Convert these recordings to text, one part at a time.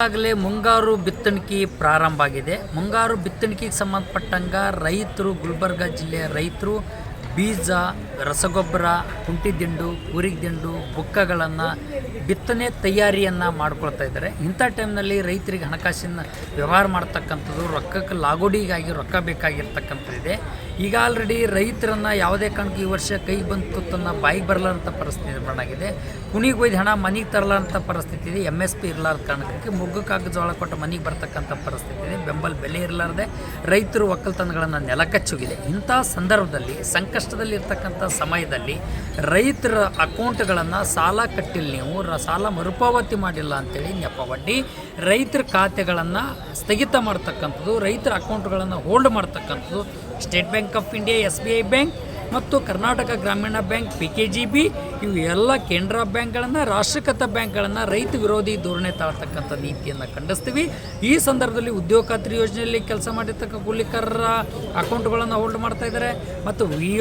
ಈಗಾಗಲೇ ಮುಂಗಾರು ಬಿತ್ತಣಿಕೆ ಪ್ರಾರಂಭ ಆಗಿದೆ. ಮುಂಗಾರು ಬಿತ್ತಣಿಕೆಗೆ ಸಂಬಂಧಪಟ್ಟಂಗ ರೈತರು ಗುಲ್ಬರ್ಗ ಜಿಲ್ಲೆಯ ರೈತರು ಬೀಜ ರಸಗೊಬ್ಬರ ಕುಂಟಿದಿಂಡು ದಿಂಡು ಬುಕ್ಕಗಳನ್ನು ಬಿತ್ತನೆ ತಯಾರಿಯನ್ನು ಮಾಡ್ಕೊಳ್ತಾ ಇದ್ದಾರೆ. ಇಂಥ ಟೈಮ್ನಲ್ಲಿ ರೈತರಿಗೆ ಹಣಕಾಸಿನ ವ್ಯವಹಾರ ಮಾಡ್ತಕ್ಕಂಥದ್ದು ರೊಕ್ಕಕ್ಕೆ ಲಾಗೋಡಿಗಾಗಿ ರೊಕ್ಕ ಬೇಕಾಗಿರ್ತಕ್ಕಂಥದ್ದಿದೆ. ಈಗ ಆಲ್ರೆಡಿ ರೈತರನ್ನು ಯಾವುದೇ ಕಾರಣಕ್ಕೂ ಈ ವರ್ಷ ಕೈ ಬಂತು ತನ್ನ ಬಾಯಿಗೆ ಬರಲಾರಂಥ ಪರಿಸ್ಥಿತಿ ನಿರ್ಮಾಣ ಆಗಿದೆ. ಕುಣಿಗೆ ಒಯ್ದು ಹಣ ಮನೆಗೆ ತರಲಾರಂಥ ಪರಿಸ್ಥಿತಿ ಇದೆ. ಎಂ ಎಸ್ ಪಿ ಇರಲಾರ್ದ ಕಾರಣಕ್ಕೆ ಮುಗ್ಗಕ್ಕಾಗಿ ಜೋಳ ಕೊಟ್ಟು ಮನೆಗೆ ಬರ್ತಕ್ಕಂಥ ಪರಿಸ್ಥಿತಿ ಇದೆ. ಬೆಂಬಲ ಬೆಲೆ ಇರಲಾರ್ದೆ ರೈತರು ಒಕ್ಕಲ್ತನಗಳನ್ನು ನೆಲಕಚ್ಚುಗಿದೆ. ಇಂಥ ಸಂದರ್ಭದಲ್ಲಿ ಸಂಕಷ್ಟದಲ್ಲಿ ಇರ್ತಕ್ಕಂಥ ಸಮಯದಲ್ಲಿ ರೈತರ ಅಕೌಂಟ್ಗಳನ್ನು ಸಾಲ ಕಟ್ಟಿಲ್ಲ ನೀವು ಸಾಲ ಮರುಪಾವತಿ ಮಾಡಿಲ್ಲ ಅಂತೇಳಿ ನೆಪ ಒಡ್ಡಿ ರೈತರ ಖಾತೆಗಳನ್ನು ಸ್ಥಗಿತ ಮಾಡ್ತಕ್ಕಂಥದ್ದು, ರೈತರ ಅಕೌಂಟ್ಗಳನ್ನು ಹೋಲ್ಡ್ ಮಾಡ್ತಕ್ಕಂಥದ್ದು, State Bank of India, S B I bank ಮತ್ತು Karnataka Grameena bank P K G B ಇವು ಎಲ್ಲ ಕೆನರಾ ಬ್ಯಾಂಕ್ಗಳನ್ನು, ರಾಷ್ಟ್ರೀಕೃತ ಬ್ಯಾಂಕ್ಗಳನ್ನು ರೈತ ವಿರೋಧಿ ಧೋರಣೆ ತಾಳ್ತಕ್ಕಂಥ ನೀತಿಯನ್ನು ಖಂಡಿಸ್ತೀವಿ. ಈ ಸಂದರ್ಭದಲ್ಲಿ ಉದ್ಯೋಗ ಖಾತ್ರಿ ಯೋಜನೆಯಲ್ಲಿ ಕೆಲಸ ಮಾಡಿರ್ತಕ್ಕ ಕೂಲಿಕಾರರ ಅಕೌಂಟ್ಗಳನ್ನು ಹೋಲ್ಡ್ ಮಾಡ್ತಾ ಇದ್ದಾರೆ ಮತ್ತು V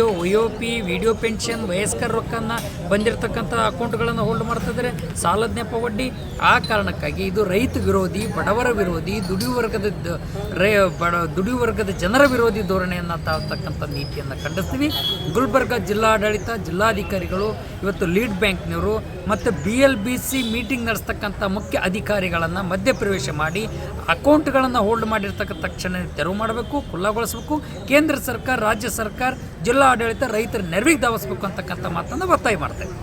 O P, video pension, ವಯಸ್ಕರ ರೊಕ್ಕನ್ನು ಬಂದಿರತಕ್ಕಂಥ ಅಕೌಂಟ್ಗಳನ್ನು ಹೋಲ್ಡ್ ಮಾಡ್ತಾ ಇದ್ದಾರೆ ಸಾಲದ ನೆಪ ಬಡ್ಡಿ ಆ ಕಾರಣಕ್ಕಾಗಿ ಇದು ರೈತ ವಿರೋಧಿ, ಬಡವರ ವಿರೋಧಿ ದುಡಿಯುವ ವರ್ಗದ ರೈ, ಬಡ ದುಡಿಯುವ ವರ್ಗದ ಜನರ ವಿರೋಧಿ ಧೋರಣೆಯನ್ನು ತಾಳ್ತಕ್ಕಂಥ ನೀತಿಯನ್ನು ಖಂಡಿಸ್ತೀವಿ. ಗುಲ್ಬರ್ಗ ಜಿಲ್ಲಾಡಳಿತ ಜಿಲ್ಲಾಧಿಕಾರಿಗಳು ಇವತ್ತು ಲೀಡ್ ಬ್ಯಾಂಕ್ನವರು ಮತ್ತು B L B C meeting ನಡೆಸ್ತಕ್ಕಂಥ ಮುಖ್ಯ ಅಧಿಕಾರಿಗಳನ್ನು ಮಧ್ಯಪ್ರವೇಶ ಮಾಡಿ ಅಕೌಂಟ್ಗಳನ್ನು ಹೋಲ್ಡ್ ಮಾಡಿರ್ತಕ್ಕಂಥ ತಕ್ಷಣ ತೆರವು ಮಾಡಬೇಕು ಖುಲ್ಲಾಗೊಳಿಸಬೇಕು. ಕೇಂದ್ರ ಸರ್ಕಾರ ರಾಜ್ಯ ಸರ್ಕಾರ ಜಿಲ್ಲಾಡಳಿತ ರೈತರ ನೆರವಿಗೆ ಧಾವಿಸ್ಬೇಕು ಅಂತಕ್ಕಂಥ ಮಾತನ್ನು ಒತ್ತಾಯ ಮಾಡ್ತೇವೆ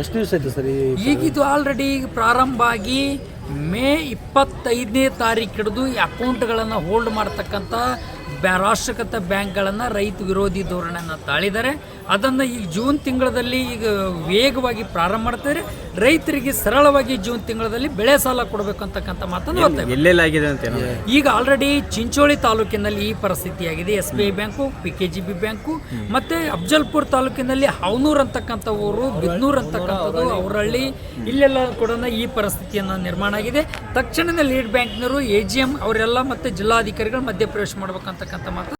ಎಷ್ಟು ದಿವಸ ಆಯ್ತು ಸರ್ ಈ ಈಗ ಇದು ಆಲ್ರೆಡಿ ಪ್ರಾರಂಭ ಆಗಿ ಮೇ ಇಪ್ಪತ್ತೈದನೇ ತಾರೀಕು ಹಿಡಿದು ಈ ಅಕೌಂಟ್ಗಳನ್ನು ಹೋಲ್ಡ್ ಮಾಡ್ತಕ್ಕಂಥ ಬ್ಯಾ ರಾಷ್ಟ್ರೀಕೃತ ಬ್ಯಾಂಕ್ಗಳನ್ನು ರೈತ ವಿರೋಧಿ ಧೋರಣೆಯನ್ನು ತಾಳಿದ್ದಾರೆ. ಅದನ್ನು ಈಗ ಜೂನ್ ತಿಂಗಳಲ್ಲಿ ಈಗ ವೇಗವಾಗಿ ಪ್ರಾರಂಭ ಮಾಡ್ತಾರೆ ರೈತರಿಗೆ ಸರಳವಾಗಿ ಜೂನ್ ತಿಂಗಳಲ್ಲಿ ಬೆಳೆ ಸಾಲ ಕೊಡಬೇಕು ಅಂತಕ್ಕಂಥ ಮಾತನ್ನು ಎಲ್ಲೆಲ್ಲಾಗಿದೆ ಅಂತ ಏನೋ. ಈಗ ಆಲ್ರೆಡಿ ಚಿಂಚೋಳಿ ತಾಲೂಕಿನಲ್ಲಿ ಈ ಪರಿಸ್ಥಿತಿಯಾಗಿದೆ. S B I bank P K G B bank ಮತ್ತೆ ಅಫ್ಜಲ್ಪುರ್ ತಾಲೂಕಿನಲ್ಲಿ ಹೌನೂರ್ ಅಂತಕ್ಕಂಥ ಊರು ಬಿದ್ನೂರ್ ಅಂತಕ್ಕಂಥದ್ದು ಅವರಳ್ಳಿ ಇಲ್ಲೆಲ್ಲ ಕೂಡ ಈ ಪರಿಸ್ಥಿತಿಯನ್ನು ನಿರ್ಮಾಣ ಆಗಿದೆ. ತಕ್ಷಣದ ಲೀಡ್ ಬ್ಯಾಂಕ್ನವರು, ಎ ಜಿ ಎಂ, ಅವರೆಲ್ಲ ಮತ್ತು ಜಿಲ್ಲಾಧಿಕಾರಿಗಳು ಮಧ್ಯಪ್ರವೇಶ ಮಾಡ್ಬೇಕಂತಕ್ಕಂಥ ಮಾತು.